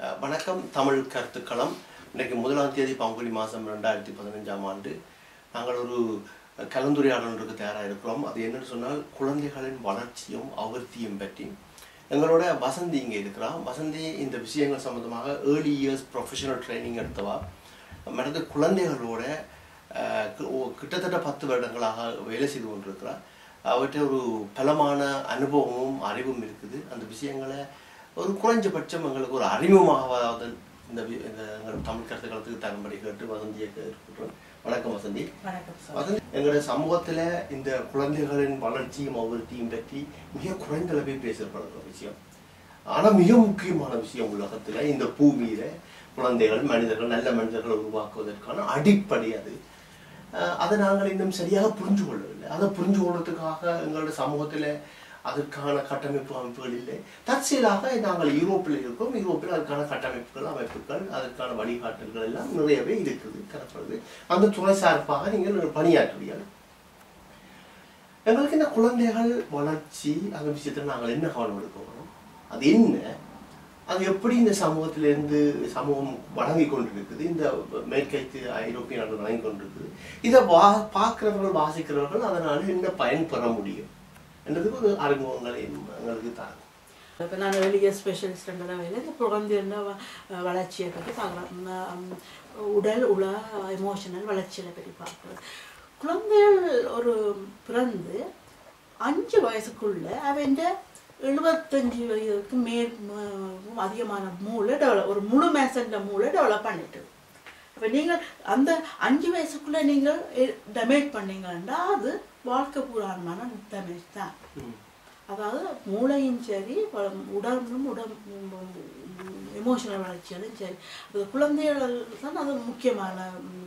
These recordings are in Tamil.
வணக்கம் தமிழ் கருத்துக்களம். இன்றைக்கு முதலாம் தேதி பங்குனி மாதம் ரெண்டாயிரத்தி பதினஞ்சாம் ஆண்டு. நாங்கள் ஒரு கலந்துரையாடலுக்கு தயாராக இருக்கிறோம். அது என்னன்னு சொன்னால் குழந்தைகளின் வளர்ச்சியும் அவர்த்தியும் பற்றி. எங்களோட வசந்தி இங்கே இருக்கிறா. வசந்தி இந்த விஷயங்கள் சம்மந்தமாக ஏர்லி இயர்ஸ் ப்ரொஃபஷனல் ட்ரைனிங் எடுத்தவா. மற்றது குழந்தைகளோட கிட்டத்தட்ட பத்து வருடங்களாக வேலை செய்து கொண்டிருக்கிறார் அவர்கிட்ட ஒரு பலமான அனுபவமும் அறிவும் இருக்குது. அந்த விஷயங்களை ஒரு குறைஞ்சபட்சம் எங்களுக்கு ஒரு அறிமுகமாகாத இந்த இந்த எங்கள் தமிழ் கருத்துக்களத்துக்கு தரும்படி கேட்டு வசந்தியை கேட்டுக்கிறோம் வணக்கம் வசந்தி. வசந்தி எங்களுடைய சமூகத்துல இந்த குழந்தைகளின் வளர்ச்சியும் அபிவிருத்தியும் பற்றி மிக குறைந்த அளவே பேசப்படுற விஷயம். ஆனா மிக முக்கியமான விஷயம் உலகத்துல இந்த பூமியில குழந்தைகள் மனிதர்கள் நல்ல மனிதர்களை உருவாக்குவதற்கான அடிப்படை அது. அதை நாங்கள் இன்னும் சரியாக புரிஞ்சு கொள்ளவில்லை. அதை புரிஞ்சு கொள்றதுக்காக எங்களுடைய சமூகத்துல அதற்கான கட்டமைப்பு அமைப்புகள் இல்லை. தற்செயலாக நாங்கள் யூரோப்பில் இருக்கோம். யூரோப்பில் அதுக்கான கட்டமைப்புகள் அமைப்புகள் அதற்கான வழிகாட்டல்கள் எல்லாம் நிறையவே இருக்குது தரப்படுது. அந்த துறை சார்பாக நீங்கள் பணியாற்றுவீர்கள். எங்களுக்கு இந்த குழந்தைகள் வளர்ச்சி அந்த விஷயத்தில் நாங்கள் என்ன கவனம் எடுக்கணும் அது என்ன? அது எப்படி இந்த சமூகத்திலிருந்து சமூகம் வழங்கி கொண்டிருக்குது? இந்த மேற்கைத்து ஐரோப்பிய நாடுகள் வழங்கி கொண்டிருக்குது. இதை வா பார்க்குறவர்கள் வாசிக்கிறவர்கள் அதனால் என்ன பயன் பெற முடியும்? என்றதுக்கு ஒரு அறிமுகங்களையும் எங்களுக்கு தாங்க இப்போ நான் வெளியே ஸ்பெஷலிஸ்ட்ங்கிற வேலை இந்த குழந்தையோட வ- வளர்ச்சியை பற்றி பார்க்கலாம். உடல் உள எமோஷனல் வளர்ச்சியை பற்றி பார்க்கலாம் குழந்தைகள் ஒரு பிறந்து அஞ்சு வயசுக்குள்ள அவன் எழுபத்தஞ்சு வயதுக்கு மேல் அதிகமான மூளை டெவலப் ஒரு முழு மேசன்ற மூளை டெவலப் பண்ணிட்டு. இப்போ நீங்கள் அந்த அஞ்சு வயசுக்குள்ள நீங்கள் eh, டேமேஜ் பண்ணீங்கன்னா அது வாழ்க்கை பூராணமான டேமேஜ் தான். அதாவது மூளையும் சரி உடலும் உடல் எமோஷனல் வளர்ச்சிகளும் சரி. அது குழந்தைகள் தான் அது முக்கியமான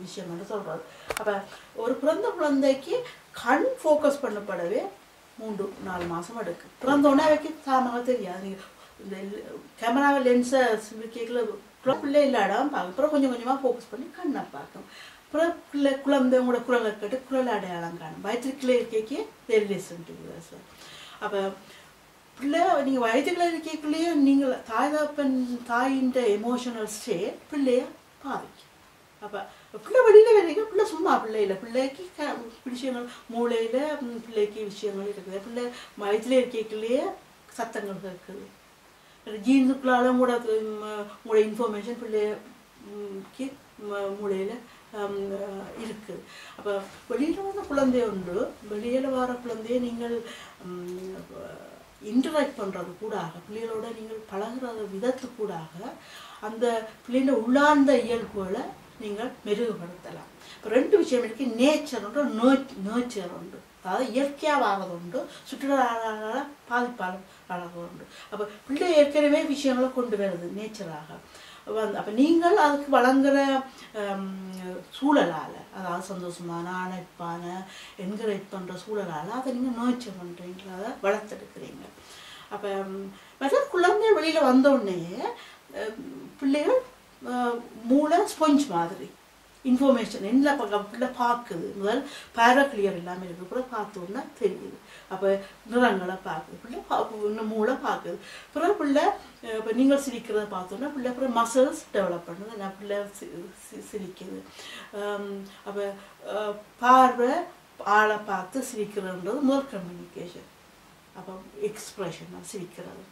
விஷயம் சொல்கிறது அப்போ ஒரு பிறந்த குழந்தைக்கு கண் ஃபோக்கஸ் பண்ணப்படவே மூன்று நாலு மாதம் எடுக்கும். பிறந்த உடனே அவைக்கு சாமாக தெரியாது. இந்த கேமராவை லென்ஸை கேட்கல பிள்ளை இல்லாடாம பார்க்கும் அப்புறம் கொஞ்சம் கொஞ்சமாக ஃபோக்கஸ் பண்ணி கண்ணை பார்க்கும். அப்புறம் பிள்ளை குழந்தை உங்களோட குரலை கேட்டு குரல் அடையாளம் காணும். வயிற்றுக்குள்ளே இருக்கைக்கு தெரி லிசன் சார் அப்போ பிள்ளை நீங்கள் வயிற்றுக்குள்ள இருக்கைக்குள்ளேயே நீங்கள் தாய் தகப்பன் தாயின் எமோஷனல் ஸ்டேட் பிள்ளைய பாதிக்கும். அப்போ பிள்ளை வெளியில் வரைக்கும் பிள்ளை சும்மா பிள்ளை இல்லை. பிள்ளைக்கு க விஷயங்கள் மூளையில் பிள்ளைக்கு விஷயங்கள் இருக்குது. பிள்ளை வயிற்றுல இருக்கைக்குள்ளேயே சத்தங்கள் இருக்குது ஜீன்ஸுக்குள்ளால கூட உங்களோட இன்ஃபர்மேஷன் பிள்ளைக்கு மூளையில் இருக்குது அப்போ வெளியில் வந்த குழந்தை உண்டு. வெளியில் வர குழந்தையை நீங்கள் இன்டராக்ட் பண்ணுறது கூடாக பிள்ளைகளோட நீங்கள் பழகிற விதத்து கூடாக அந்த பிள்ளைகள உள்ளார்ந்த இயல்புகளை நீங்கள் மெருகுபடுத்தலாம். இப்போ ரெண்டு விஷயம் இருக்கு. நேச்சர் உண்டு நேச்சர் உண்டு. அதாவது இயற்கையாக வாரது உண்டு சுற்றுலா பாதிப்பாளர் வளர்றது உண்டு. அப்போ பிள்ளை ஏற்கனவே விஷயங்களை கொண்டு வருது நேச்சராக வந்து அப்போ நீங்கள் அதுக்கு வழங்குற சூழலால் அதாவது சந்தோஷமான அணைப்பான என்கரேஜ் பண்ணுற சூழலால் அதை நீங்கள் நோய்ச்சல் பண்ணுறீங்க அதை வளர்த்தெடுக்கிறீங்க. அப்போ மற்ற குழந்தை வெளியில் வந்தோடனே பிள்ளைகள் மூளை ஸ்பொஞ்ச் மாதிரி. இன்ஃபர்மேஷன் என்ன பக்கம் பிள்ளை பார்க்குது. முதல் பேரக்ளியர் இல்லாமல் இருக்கு கூட பார்த்த தெரியுது. அப்போ நிறங்களை பார்க்குது. பிள்ளை மூளை பார்க்குது. பிறகு பிள்ளை இப்போ நீங்கள் சிரிக்கிறத பார்த்தோன்னா பிள்ளை அப்புறம் மசில்ஸ் டெவலப் பண்ணுது. நான் பிள்ளை சிரிக்குது. அப்போ பார்வை ஆளை பார்த்து சிரிக்கிறதுன்றது முதல் கம்யூனிகேஷன் அப்போ எக்ஸ்ப்ரெஷன் சிரிக்கிறது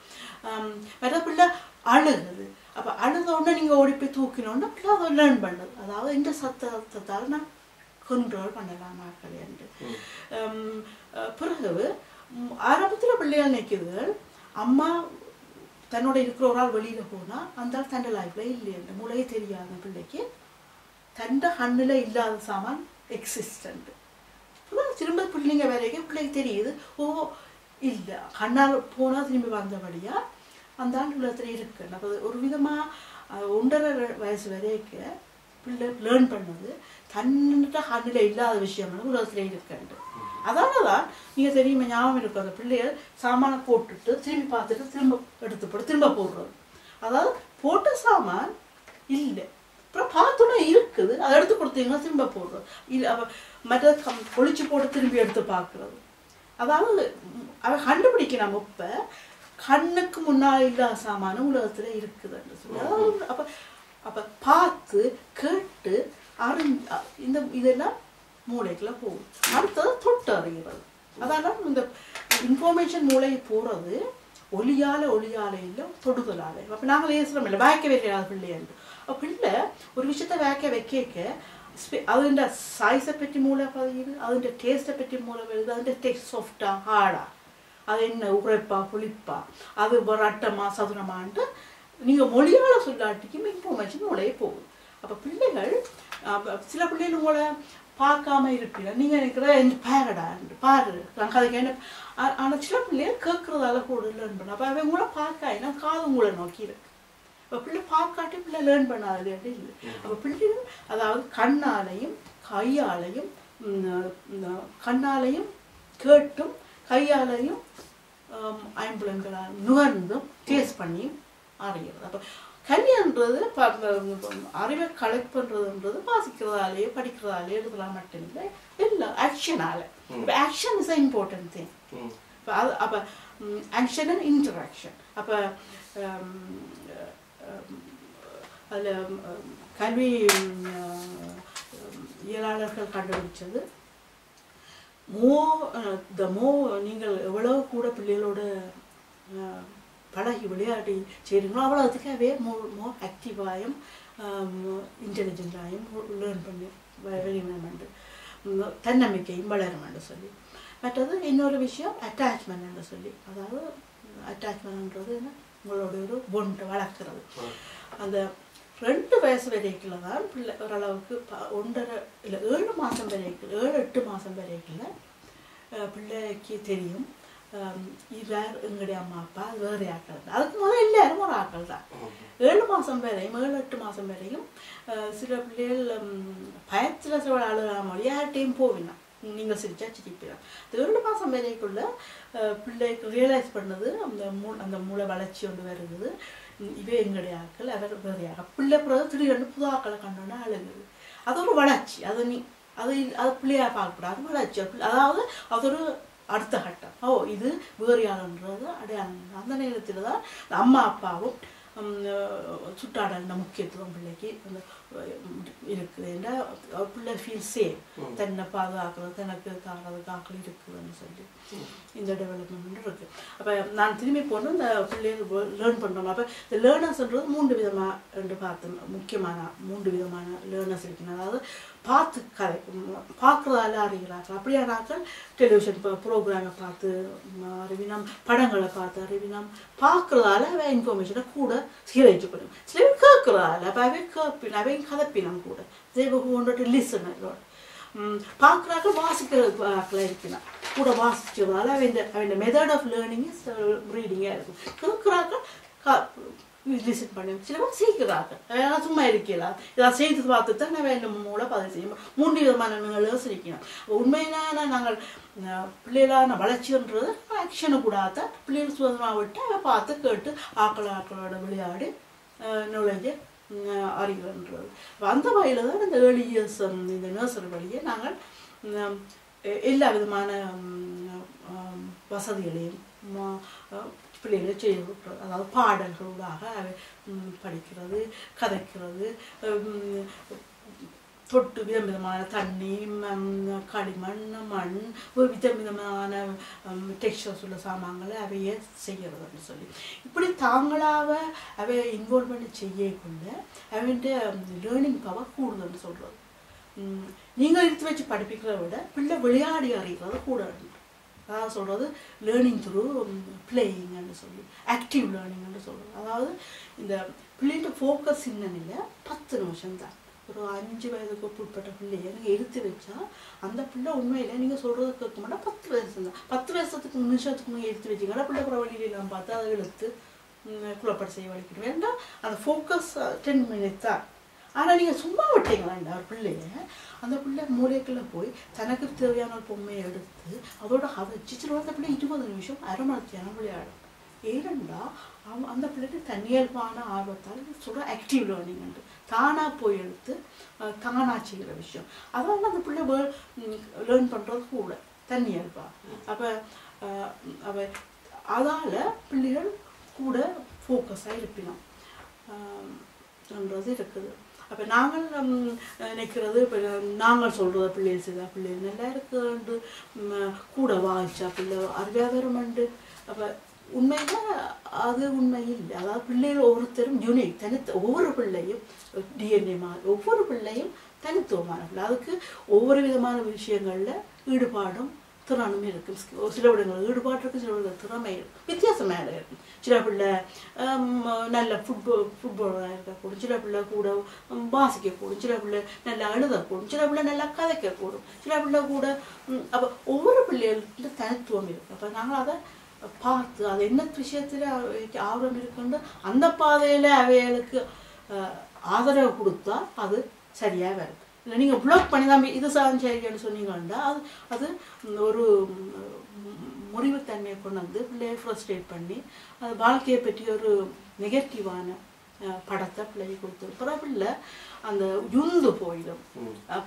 ஆம், மற்ற பிள்ளை அழுகுது அப்போ அழுத உடனே நீங்கள் ஓடி போய் தூக்கினோன்னா பிள்ளை அதை லேர்ன் பண்ணுது அதாவது இந்த சத்தத்தால் நான் கண்ட்ரோல் பண்ணலாம் நாட்கள் என்று பிறகு ஆரம்பத்தில் பிள்ளைகள் நிற்கிறது அம்மா தன்னோட இருக்கிற ஒரு ஆள் வெளியில் போனால் அந்த ஆள் தண்டை லைஃப்பில் இல்லையன்று மூளையே தெரியாத பிள்ளைக்கு தண்டை கண்ணில் இல்லாத சாமான் எக்ஸிஸ்டண்ட் திரும்ப பிள்ளைங்க வரைக்கும் பிள்ளைக்கு தெரியுது ஓ இல்லை கண்ணால் போனால் திரும்பி வந்தபடியா அந்த ஆண்டு உலகத்தில் இருக்கு அப்போ ஒரு விதமாக ஒன்றரை வயசு வரைக்கும் பிள்ளை லேர்ன் பண்ணது தன்னிட்ட கண்ணில் இல்லாத விஷயங்கள் உலகத்தில் இருக்குண்டு அதனால தான் நீங்கள் தெரியுமா ஞாபகம் இருக்கும் அந்த பிள்ளைகள் சாமானை போட்டுட்டு திரும்பி பார்த்துட்டு திரும்ப எடுத்து போட்டு திரும்ப போடுறது அதாவது போட்ட சாமான் இல்லை அப்புறம் பார்த்தோன்னா இருக்குது அதை எடுத்து கொடுத்தீங்கன்னா திரும்ப போடுறது இல்லை மற்ற கம்- போட்டு திரும்பி எடுத்து பார்க்குறது அதாவது ம், அவன் கண்டுபிடிக்கிறான் இப்போ. கண்ணுக்கு முன்னால் இல்லாத சாமானம் உலகத்துல இருக்குதுன்னு சொல்லி. அப்ப அப்ப பார்த்து கேட்டு அறிஞ் அ- இந்த இதெல்லாம் மூளைக்குள்ள போகும். அடுத்தது தொட்டு அறிகிறது. அதெல்லாம் இந்த இன்ஃபர்மேஷன் மூளை போறது ஒளியால ஒளியால இல்லை தொடுதலால. அப்ப நாங்கள் ஏசுறோம் இல்லை வாய்க்க வைக்கிறார் பிள்ளைன்னு அப்ப பிள்ளை ஒரு விஷயத்த வாய்க்க வைக்க അതിൻ്റെ സൈസെ പറ്റി മൂല പറയുന്നത് അതിൻ്റെ ടേസ്റ്റെ പറ്റി മൂല പറയുന്നത് അതിൻ്റെ ടേസ്റ്റ് സോഫ്റ്റാ ഹാർഡാ அது என்ன உரைப்பா புளிப்பா அது ரட்டமா சதுரமான்ட்டு நீங்கள் மொழியால் சொல்லாட்டிக்கும் இன்ஃபர்மேஷன் உடைய போகுது அப்போ பிள்ளைகள் அப்ப சில பிள்ளைகள் உங்களை பார்க்காம இருப்பீங்க நீங்கள் நினைக்கிற என் பாருடா பாரு நான் கதைக்கு என்ன ஆனால் சில பிள்ளைகள் கேட்குறதால கூட லேர்ன் பண்ண அப்போ அவன் உங்களை பார்க்க ஏன்னா காது உங்களை நோக்கி இருக்கு இப்போ பிள்ளை பார்க்காட்டி பிள்ளை லேர்ன் பண்ணாது அப்படி இல்லை. அப்போ பிள்ளைகள் அதாவது கண்ணாலையும் கையாலையும் கண்ணாலையும் கேட்டும் கையாலையும் ஐம்புலங்களால் நுகர்ந்தும் டேஸ்ட் பண்ணியும் அறிகிறது அப்போ கல்வின்றது அறிவை கலெக்ட் பண்ணுறதுன்றது வாசிக்கிறதாலே படிக்கிறதாலே எழுதுலாம் மட்டும் இல்லை எல்லாம் ஆக்ஷனால இப்போ action is a important thing hmm. அப்போ அது அப்போ ஆக்ஷன் அண்ட் இன்டராக்ஷன் அப்போ அதில் கல்வி இயலாளர்கள் கண்டுபிடிச்சது. மோ த மோ நீங்கள் எவ்வளவு கூட பிள்ளைகளோட பழகி விளையாடி செய்கிறீங்களோ அவ்வளோ அதுக்காகவே மோ மோ ஆக்டிவாயும் இன்டெலிஜென்டாயும் லேர்ன் பண்ணி வெளிவரமெண்டு தன்னம்பிக்கையும் வளருமென்று சொல்லி. மற்றது இன்னொரு விஷயம் அட்டாச்மெண்ட்னு சொல்லி. அதாவது அட்டாச்மெண்ட்ன்றது என்ன? உங்களோட ஒரு பொண்டை வளர்க்குறது. அந்த ரெண்டு வயசு வரைக்குள்ள தான் பிள்ளை ஓரளவுக்கு ப- ஒன்றரை இல்லை ஏழு மாதம் வரைக்கும் ஏழு எட்டு மாதம் வரைக்குள்ள பிள்ளைக்கு தெரியும். இவர் எங்களுடைய அம்மா அப்பா அது வேறு ஆக்கள் தான். அதுக்கு முதல்ல எல்லாரும் ஒரு ஆக்கள் தான். ஏழு மாதம் வரையும் ஏழு எட்டு மாதம் வரையும் அஹ், சில பிள்ளைகள் பயத்தில் சில அழுகாம யார்கிட்டையும் போவினா. நீங்கள் சிரிச்சா சிரிப்பினா இந்த ஏழு மாதம் வரைக்குள்ள பிள்ளைக்கு ரியலைஸ் பண்ணது அந்த மூ அந்த மூளை வளர்ச்சி ஒன்று வருது. இவே எங்களுடைய ஆக்கள் அவர் வேறு ஆக்கள் பிள்ளை பிறகு திடீர்னு புது ஆக்களை கண்டோன்னா அழுகுது. அது ஒரு வளர்ச்சி. அது நீ அது அது பிள்ளையா பார்க்கக்கூடாது. வளர்ச்சி. அதாவது அது ஒரு அடுத்த கட்டம். ஓ இது வேறு யாருன்றது அடையாளம். அந்த நேரத்தில் தான் அம்மா அப்பாவும் சுற்றாடலின முக்கியத்துவம் பிள்ளைக்கு அந்த அஹ், இருக்குது ஏன்னா அவ பிள்ளை ஃபீல் சேஃப் தன்னை பாதுகாக்கிறது தனக்கு தாங்கிறது தாக்கல் இருக்குதுன்னு சொல்லி இந்த டெவலப்மெண்ட் இருக்கு அப்போ நான் திரும்பி போன இந்த பிள்ளைகள் லேர்ன் பண்ணுறோம் அப்போ இந்த லேர்னர்ஸ்ன்றது மூன்று விதமாக ரெண்டு பார்த்தோம் முக்கியமான மூன்று விதமான லேர்னர்ஸ் இருக்குன்னு அதாவது பார்த்து கதை பார்க்குறதால அறிகிறார்கள் அப்படியானாக்கள் டெலிவிஷன் ப்ரோக்ராமை பார்த்து அறிவினம் படங்களை பார்த்து அறிவினம். பார்க்குறதால அவ இன்ஃபர்மேஷனை கூட சீரழிச்சு பண்ணும் சில பேர் கேட்குறதால அப்போ அவை கேட்பின அவை கதப்பினம் கூட. தேவ லிசனரோட பார்க்குறாக்க வாசிக்கிற ஆக்களை கூட வாசிச்சதால அவன் அவன் மெத்தட் ஆஃப் லேர்னிங் ரீடிங்காக இருக்கும். கேட்குறாக்க விசிட் பண்ணி சில பேர் அதெல்லாம் சும்மா இருக்கலாம் இதை செய்து பார்த்து தான் நான் வேணும் மூளை பதிவு செய்யும் மூன்று விதமான நிகழ்வு சிரிக்கணும் உண்மையிலான நாங்கள் பிள்ளைகளான வளர்ச்சின்றது ஆக்ஷனு கூடாத பிள்ளைகள் சுதந்திரமாக விட்டு அதை பார்த்து கேட்டு ஆக்கள் ஆக்களோட விளையாடி நுழைஞ்சு அறிகிறன்றது அந்த வகையில் தான் இந்த ஏர்லி இயர்ஸ் இந்த நர்சரி வழியை நாங்கள் எல்லா விதமான வசதிகளையும் பிள்ளைகளை செய்து அதாவது பாடல்களூடாக அவை, படிக்கிறது கதைக்கிறது தொட்டு விதம் விதமான தண்ணி மண், களிமண் மண் ஒரு விதம் விதமான டெக்ஸ்டர்ஸ் உள்ள சாமான்களை அவையே செய்கிறதுன்னு சொல்லி. இப்படி தாங்களாக அவை இன்வால்வ் பண்ணி செய்யக்குள்ள அவன்ட லேர்னிங் பவர் கூடுதல்னு சொல்கிறது நீங்கள் எடுத்து வச்சு படிப்பிக்கிறத விட பிள்ளை விளையாடி அறிகிறது கூட அதாவது சொல்கிறது லேர்னிங் த்ரூ பிளேயிங்னு சொல்லி ஆக்டிவ் லேர்னிங்னு சொல்கிறது அதாவது இந்த பிள்ளைகிட்ட ஃபோக்கஸ் இல்லை பத்து நிமிஷம் தான். ஒரு அஞ்சு வயதுக்கு உட்பட்ட பிள்ளைய நீங்கள் எடுத்து வச்சா அந்த பிள்ளை உண்மையில் நீங்கள் சொல்கிறது கேட்க மாட்டோம் பத்து வயசு தான். பத்து வயசத்துக்கு நிமிஷத்துக்கு நீங்கள் எடுத்து வச்சிங்கன்னா பிள்ளை கூட வழியிலாம் பார்த்து அதை இழுத்து குழப்பட செய்ய வலிக்கிட்டு வேண்டாம். அந்த ஃபோக்கஸ் டென் மினிட்ஸ் தான். ஆனால் நீங்கள் சும்மா விட்டீங்களாண்டா ஒரு பிள்ளைய? அந்த பிள்ளை மூளைக்குள்ளே போய் தனக்கு தேவையான ஒரு பொம்மையை எடுத்து அதோட அதை சிச்சிரு அந்த பிள்ளை இருபது நிமிஷம் அரை மணி நேரம் விளையாடும் ஏனெண்டா அவன் அந்த பிள்ளைக்கு தன்னியல்பான ஆர்வத்தால் சொல்கிற ஆக்டிவ் லேர்னிங் தானாக போய் எடுத்து தானாக செய்கிற விஷயம். அதான் அந்த பிள்ளை லேர்ன் பண்ணுறது கூட தன்னியல்பா. அப்போ அவ அதால் பிள்ளைகள் கூட ஃபோக்கஸாக இருப்பினோம். என்றது இருக்குது. அப்போ நாங்கள் நினைக்கிறது இப்போ நாங்கள் சொல்கிறத பிள்ளைகள் செய்தா பிள்ளைகள் நல்லா இருக்குண்டு கூட வாய்ச்சா பிள்ளை அறிவாதரமண்டு அப்போ உண்மையில் அது உண்மை இல்லை அதாவது பிள்ளைகள் ஒவ்வொருத்தரும் யூனிக் தனித்த ஒவ்வொரு பிள்ளையும் டிஎன்ஏ மாதிரி ஒவ்வொரு பிள்ளையும் தனித்துவமான பிள்ளை. அதுக்கு ஒவ்வொரு விதமான விஷயங்களில் ஈடுபாடும் திறனுமே இருக்கும். ஒரு சில விடங்கள் ஈடுபாடு இருக்கும் சில விடங்கள் திறமை இருக்கும். வித்தியாசமாக இருக்கும். சில பிள்ளை நல்ல ஃபுட்பால் ஃபுட்பாலாக இருக்கக்கூடும். சில பிள்ளை கூட வாசிக்கக்கூடும். சில பிள்ளை நல்லா எழுதக்கூடும். சில பிள்ளை நல்லா கதைக்கக்கூடும். சில பிள்ளை கூட அப்போ ஒவ்வொரு பிள்ளைகளுக்கு தனித்துவம் இருக்குது அப்போ நாங்கள் அதை பார்த்து அது என்ன விஷயத்தில் ஆர்வம் இருக்குன்னு அந்த பாதையில் அவைகளுக்கு ஆதரவு கொடுத்தா அது சரியாக வரும். இல்லை நீங்கள் ப்ளாக் பண்ணி தான் இது சாதம் சரின்னு சொன்னீங்கன்னா அது அது ஒரு முறிவுத்தன்மையை கொண்டு வந்து பிள்ளையை ஃப்ரஸ்ட்ரேட் பண்ணி அது வாழ்க்கையை பற்றி ஒரு நெகட்டிவான படத்தை பிள்ளைக்கு கொடுத்து பிறகு பிள்ளை அந்த யுந்து போயிடும்.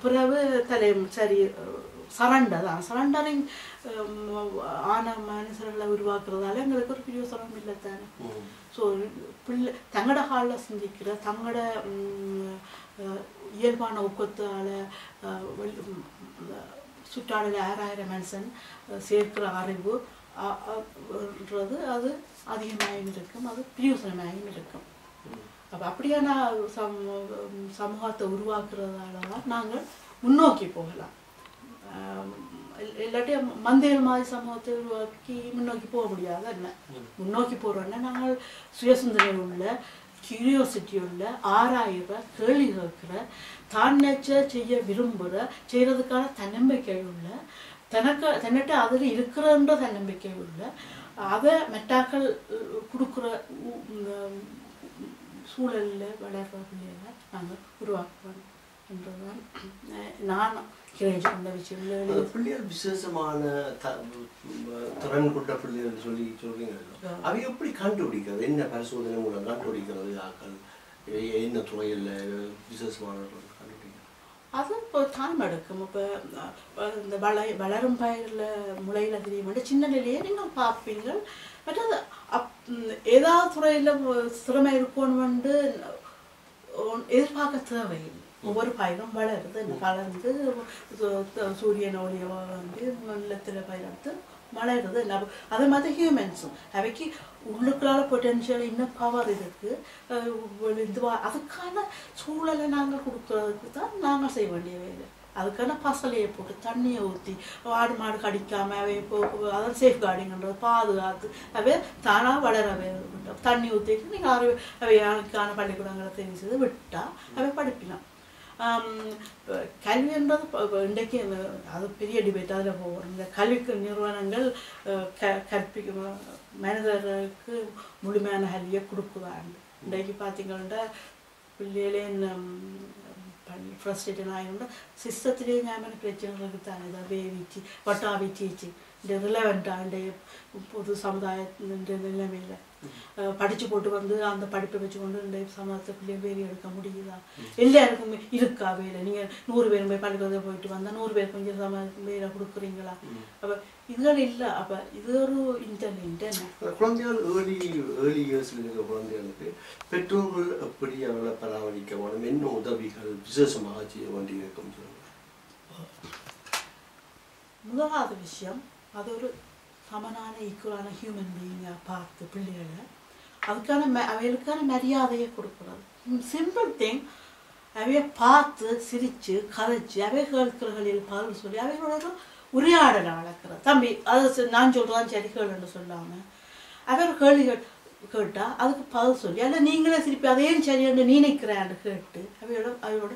பிறகு தலை சரி சரண்டர் தான். சரண்டரிங் ஆன மனுஷர்களை உருவாக்குறதால எங்களுக்கு ஒரு பிரியோசனம் இல்லை தானே. ஸோ பிள்ளை தங்களோட ஹாலில் சிந்திக்கிற தங்களோட இயல்பான ஊக்கத்தால் சுற்றாடல ஆறாயிரம் மனுஷன் சேர்க்கிற அறிவு ன்றது அது அதிகமாகவும் இருக்கும் அது பிரியோசனமாகவும் இருக்கும். அப்போ அப்படியான சமூ சமூகத்தை உருவாக்குறதால தான் நாங்கள் முன்னோக்கி போகலாம். ஆம், இல்- இல்லாட்டி மந்தைகள் மாதிரி சமூகத்தை உருவாக்கி முன்னோக்கி போக முடியாது என்ன? முன்னோக்கி போகிறோன்னா நாங்கள் சுயசிந்தனை உள்ள கியூரியோசிட்டி உள்ள ஆராயிற கேள்வி கேட்கிற தான் செய்ய விரும்புகிற செய்கிறதுக்கான தன்னம்பிக்கை உள்ள தனக்கு தன்னிட்ட அதில் இருக்கிறன்ற தன்னம்பிக்கை உள்ள அதை மெட்டாக்கள் கொடுக்குற இந்த சூழலில் வளர்கிற பிள்ளைகளை நாங்கள் உருவாக்குவோம் என்றுதான் நான் அந்த பிள்ளைகள் விசேஷமான திறன் கொண்ட பிள்ளைகள் சொல்லி சொல்றீங்க அவை எப்படி கண்டுபிடிக்கிறது? என்ன பரிசோதனை மூலம் கண்டுபிடிக்கிறது ஆக்கள் என்ன துறையில் விசேஷமானவர்கள் கண்டுபிடிக்கிறது அது இப்போ டைம் எடுக்கும். இப்போ இந்த வளை வளரும் பயிரில் முளையில் தெரியும் சின்ன நிலையே நீங்கள் பார்ப்பீங்க மற்றது அப் ஏதாவது துறையில் திறமை இருக்கணும்னு ஒன்- எதிர்பார்க்க தேவையில்லை. ஒவ்வொரு பயிரும் வளருது. வளர்ந்து சூரியன் ஒளியை வந்து நிலத்தில் பயிர்த்து வளருது. நம்ம அதே மாதிரி ஹியூமன்ஸும் அவைக்கு உள்ளுக்குள்ளால பொட்டென்ஷியல் இன்னும் பவர் இருக்கு. இதுவாக இதுவா அதுக்கான சூழலை நாங்கள் கொடுக்கறதுக்கு தான் நாங்கள் செய்ய வேண்டிய வேலை. அதுக்கான பசலையை போட்டு தண்ணியை ஊற்றி ஆடு மாடு கடிக்காம அவை இப்போ அதை சேஃப் கார்டிங்கன்றது பாதுகாத்து அவை தானாக வளர தண்ணி ஊற்றிட்டு நீங்கள் அவை அவைக்கான பள்ளிக்கூடங்களை தெரிஞ்சது விட்டால் அவை படிப்பினான் கல்வின்றது இப்போ இப்போ இன்றைக்கு இந்த அது பெரிய டிபேட் அதில் போகும் இந்த கல்விக்கு நிறுவனங்கள் அஹ், க கற்பிக்கும் மனிதருக்கு முழுமையான கல்வியை கொடுக்குதாண்டு இன்றைக்கு பார்த்தீங்கன்னா பிள்ளைகளே பண்ணி ஃப்ரஸ்ட்ரேஷன் ஆகிருந்தா சிஸ்டத்திலே ஞாபகம் பிரச்சனைகளுக்கு தானே இதை வேவிச்சு வட்டாவி டீச்சு இந்த ரிலவெண்ட்டாக இந்த பொது சமுதாயத்தின் நிலைமையில் படித்து போட்டு வந்து அந்த படிப்பை வச்சு கொண்டு இந்த சமுதாயத்தை பிள்ளைய வேலை எடுக்க முடியுதா? எல்லாருக்குமே இருக்கா வேலை? நீங்கள் நூறு பேர் போய் பள்ளிக்கூடத்தில் போயிட்டு வந்தால் நூறு பேர் கொஞ்சம் சம வேலை கொடுக்குறீங்களா? அப்போ இதுகள் இல்லை. அப்போ இது ஒரு இன்டர்நெட் குழந்தைகள் ஏர்லி ஏர்லி இயர்ஸில் இருக்கிற குழந்தைகளுக்கு பெற்றோர்கள் எப்படி அவர்களை பராமரிக்க வேணும் என்ன உதவிகள் விசேஷமாக செய்ய வேண்டியிருக்கும் முதலாவது விஷயம் அது ஒரு சமனான ஈக்குவலான ஹியூமன் பீயிங்காக பார்த்து பிள்ளைகளை அதுக்கான ம- அவைகளுக்கான மரியாதையை கொடுக்குறது சிம்பிள் திங் அவைய பார்த்து சிரித்து கதைச்சு அவை கேட்கிறகளில் பதில் சொல்லி அவைகளோட ஒரு உரையாடலை வளர்க்குறது. தம்பி அது நான் சொல்கிறதான் சரி கேளுன்னு சொல்லாமல் அவர் ஒரு கேள்வி கேட் கேட்டால் அதுக்கு பதில் சொல்லி அல்ல நீங்களே சிரிப்பி அதையும் சரியான்னு நினைக்கிறான்னு கேட்டு அவையோட அவையோட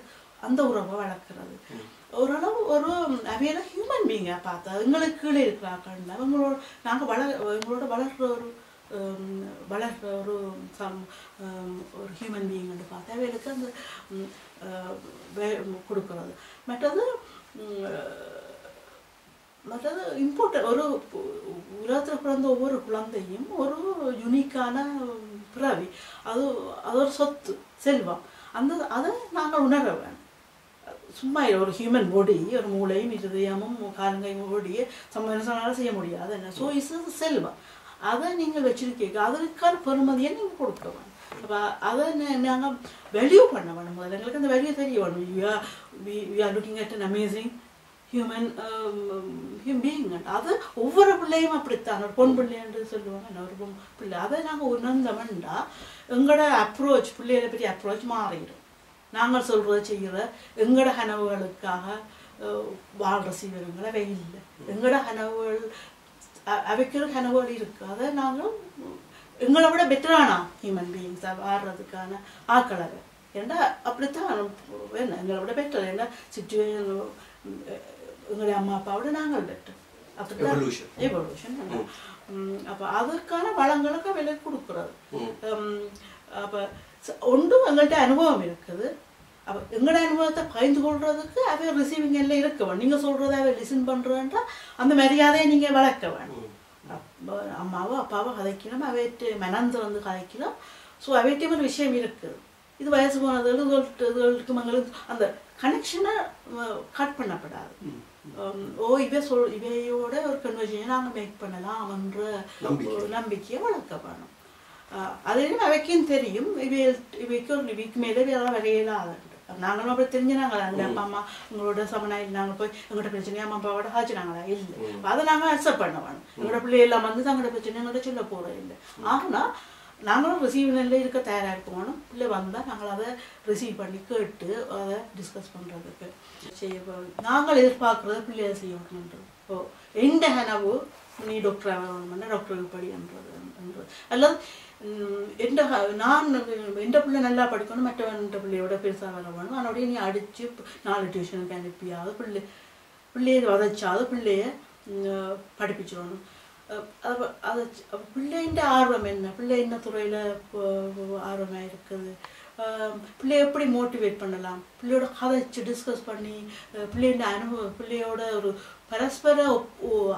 அந்த உறவை வளர்க்குறது. ஓரளவு ஒரு அவையில ஹியூமன் பீங்கா பார்த்தா எங்களுக்கு கீழே இருக்கிறார்கள். அவங்களோட நாங்கள் வளர எங்களோட வளர்கிற ஒரு வளர்கிற ஒரு சம் ஒரு ஹியூமன் பீயிங்னு பார்த்தா அவைகளுக்கு அந்த கொடுக்கறது. மற்றது மற்றது இம்பார்ட்டன் ஒரு உலகத்தில் பிறந்த ஒவ்வொரு குழந்தையும் ஒரு யுனிக்கான பிறவி. அது அது ஒரு சொத்து செல்வம். அந்த அதை நாங்கள் உணர வேணும் சும்மா ஒரு ஹியூமன் பாடி ஒரு மூளையும் இருதயமும் காலங்கையும் பாடியை சம்மனால செய்ய முடியாது. என்ன? ஸோ இஸ் செல்வம் அதை நீங்கள் வச்சிருக்கீங்க. அதற்கான பெருமதியை நீங்கள் கொடுக்கணும். அப்போ அதை நாங்கள் வேல்யூ பண்ண வேணும். முதல்ல எங்களுக்கு அந்த வேல்யூ தெரிய வேணும். You are we are looking at an amazing human hume being அது ஒவ்வொரு பிள்ளையும் அப்படித்தான். ஒரு பொன் பிள்ளை என்று சொல்லுவாங்க. ஒரு பொன் பிள்ளை. அதை நாங்கள் உணர்ந்தவன்டா எங்களோட அப்ரோச் பிள்ளைகளை பற்றி அப்ரோச் மாறிடும். நாங்கள் சொல்கிறத செய்கிற எங்களோட கனவுகளுக்காக வாழ்ற சீவனங்களை அவை இல்லை. எங்களோட கனவுகள் அவைக்கிற கனவுகள் இருக்கு அதை நாங்கள் எங்களை விட பெட்டரானா ஹியூமன் பீயிங்ஸாக வாழ்றதுக்கான ஆக்கள் ஏன்னா அப்படித்தான் வேணும் எங்களை விட பெட்டர் ஏன்னா சுச்சுவேஷன் எங்களுடைய அம்மா அப்பாவோட நாங்கள் பெட்டர் அப்படித்தான். எவல்யூஷன் அப்போ அதற்கான வளங்களுக்கு விலை கொடுக்குறது. அப்போ ஒன்றும் எங்கள்கிட்ட அனுபவம் இருக்குது அப்போ எங்களோட அனுபவத்தை பகிர்ந்து கொள்றதுக்கு அவை ரிசீவிங் எல்லாம் இருக்க வேணும் நீங்கள் சொல்கிறத அவை லிசன் பண்ணுறேன்டா அந்த மரியாதையை நீங்கள் வளர்க்க வேணும் அப்போ அம்மாவோ அப்பாவோ கதைக்கணும் அவைட்டு மனந்து வந்து கதைக்கணும் ஸோ அவைட்டையும் ஒரு விஷயம் இருக்குது இது வயசு போனது இதுகளுக்கு மங்களுக்கு அந்த கனெக்ஷனை கட் பண்ணப்படாது ஓ இவ சொல் இவையோட ஒரு கன்வர்சேஷன் நாங்கள் மேக் பண்ணலாம்ன்ற நம்பிக்கை. ஒரு நம்பிக்கையை வளர்க்க வேணும் ஆஹ் அதையும் அவைக்கும் தெரியும் இவை இவைக்கு ஒரு இவைக்கு மேலே வேற வரையலாதுண்டு நாங்களும் அப்படி தெரிஞ்சுனாங்களா அந்த அப்பா அம்மா உங்களோட சமனாயில் நாங்கள் போய் எங்களோட பிரச்சனையை அம்மா அப்பாவோட ஹாச்சினாங்களா இல்லை அதை நாங்கள் அக்செப்ட் பண்ண வேணும் எங்களோட பிள்ளை எல்லாம் வந்து தங்களோட பிரச்சனை எங்கள்கிட்ட சொல்ல போகிறது இல்லை ஆனால் நாங்களும் ரிசீவ் நிலையில் இருக்க தயாராக இருக்கணும் பிள்ளை வந்தால் நாங்கள் அதை ரிசீவ் பண்ணி கேட்டு அதை டிஸ்கஸ் பண்ணுறதுக்கு செய்ய போகிறோம் நாங்கள் எதிர்பார்க்குறத பிள்ளையை செய்யணுன்றது ஓ எந்த கனவு நீ டாக்டர் ஆகணும்னா டாக்டருக்கு படின்றது அல்லது எந்த நான் எந்த பிள்ளை நல்லா படிக்கணும் மற்றவன் பிள்ளையோட பெருசாக வர வேணும் அதனுடைய நீ அடித்து நாலு டியூஷனுக்கு அனுப்பியாவது பிள்ளை பிள்ளையை வதைச்சாவது பிள்ளைய பிள்ளையை படிப்பிச்சிடணும். அது அது பிள்ளைன்ற ஆர்வம் என்ன? பிள்ளை என்ன துறையில் ஆர்வமாக இருக்குது? பிள்ளைய எப்படி மோட்டிவேட் பண்ணலாம்? பிள்ளையோட கதைச்சு டிஸ்கஸ் பண்ணி அஹ் பிள்ளையோட அனுபவம் பிள்ளையோட ஒரு பரஸ்பர ஓ-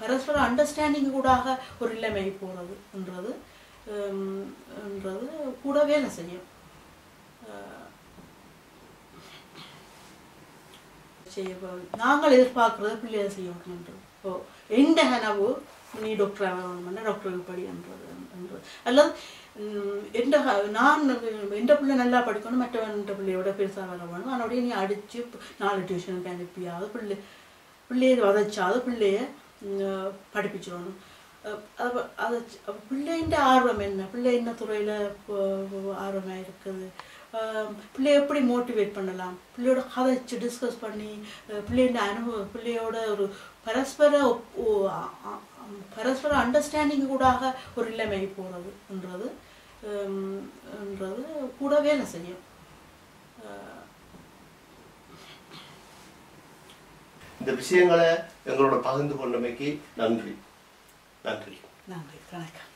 பரஸ்பர அண்டர்ஸ்டாண்டிங் கூடாக ஒரு நிலைமை போகிறது என்றது என்றது கூட வேலை செய்யும். செய்ய நாங்கள் எதிர்பார்க்குறத பிள்ளையை செய்யணுன்றது ஓ எந்த கனவு? நீ டாக்டர் ஆகணும்னா டாக்டருக்கு படி என்றது என்றது. அல்லது எந்த நான் எந்த பிள்ளை நல்லா படிக்கணும் மற்றவன் பிள்ளையோட பெருசாக வர வேணும் அதனுடைய நீ அடித்து நாலு டியூஷனுக்கு அனுப்பியாவது பிள்ளை பிள்ளையை வதைச்சாவது பிள்ளைய ம், படிப்பிச்சிடணும் அது அது பிள்ளைன்ற ஆர்வம் என்ன பிள்ளை என்ன துறையில் ஆர்வமாக இருக்குது பிள்ளைய எப்படி மோட்டிவேட் பண்ணலாம் பிள்ளையோட கதைச்சு டிஸ்கஸ் பண்ணி அஹ் பிள்ளையோட அனுபவம் பிள்ளையோட ஒரு பரஸ்பர ஓ- பரஸ்பர அண்டர்ஸ்டாண்டிங் கூடாக ஒரு நிலைமை போகிறதுன்றது என்றது கூட வேலை செய்யும் இந்த விஷயங்களை எங்களோட பகிர்ந்து கொண்டமைக்கு நன்றி. நன்றி. நன்றி. வணக்கம்.